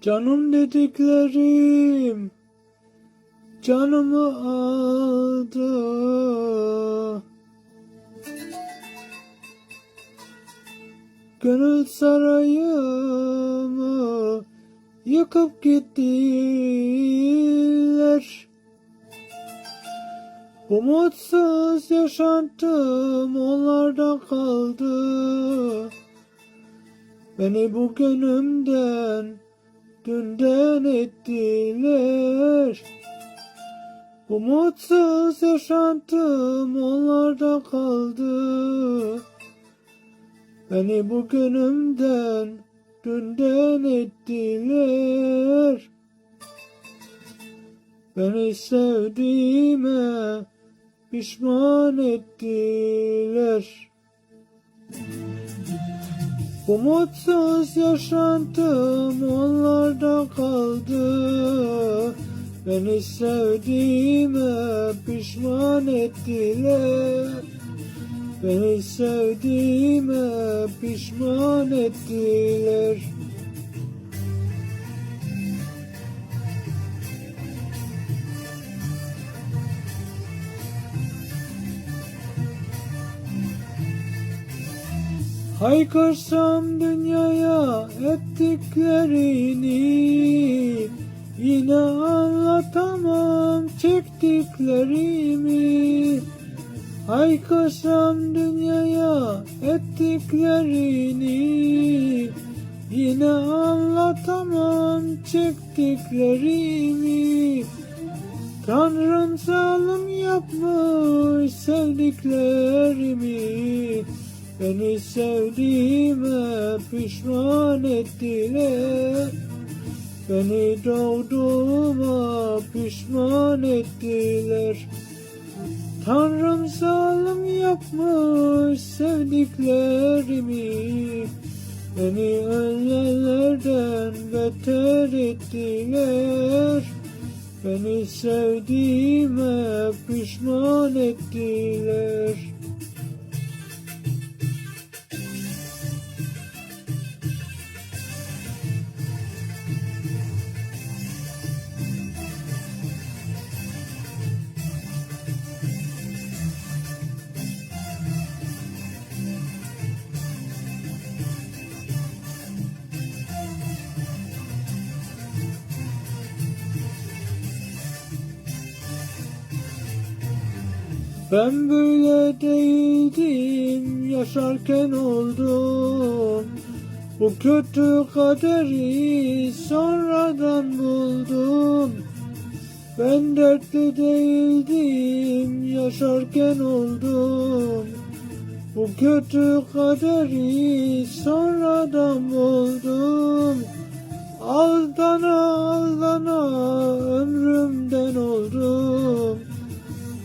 Canım dediklerim canımı aldı. Gönül sarayımı yıkıp gitti. Bu mutsuz yaşantım onlarda kaldı. Beni bu gönlümden dünden ettiler. Bu mutsuz yaşantım onlarda kaldı. Beni bu gönlümden dünden ettiler. Beni sevdiğime pişman ettiler. Bu mutsuz yaşantım onlarda kaldı. Beni sevdiğime pişman ettiler. Beni sevdiğime pişman ettiler. Haykırsam dünyaya ettiklerini Yine anlatamam çektiklerimi. Haykırsam dünyaya ettiklerini Yine anlatamam çektiklerimi. Tanrım zalim yapmış sevdiklerimi Beni sevdiğime pişman ettiler. Beni doğduğuma pişman ettiler. Tanrım zalim yapmış sevdiklerimi. Beni ölenlerden beter ettiler. Beni sevdiğime pişman ettiler Ben böyle değildim yaşarken oldum. Bu kötü kaderi sonradan buldum. Ben dertli değildim yaşarken oldum. Bu kötü kaderi sonradan buldum. Aldana aldana oldum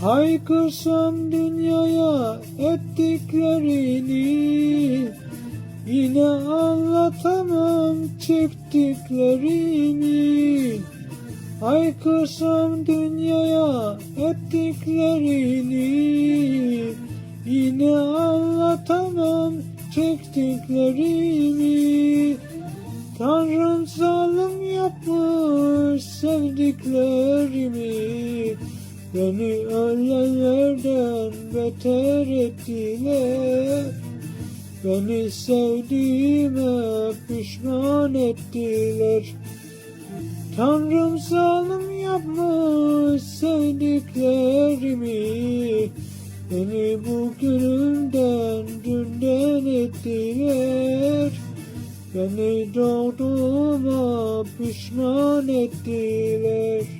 Haykırsam dünyaya ettiklerini Yine anlatamam çektiklerini. Haykırsam dünyaya ettiklerini Yine anlatamam çektiklerimi Tanrım zalim yapmış sevdiklerimi Beni ölenlerden beter ettiler. Beni sevdiğime pişman ettiler. Tanrım zalim yapmış sevdiklerimi. Beni bugünümden dünden ettiler. Beni doğduğuma pişman ettiler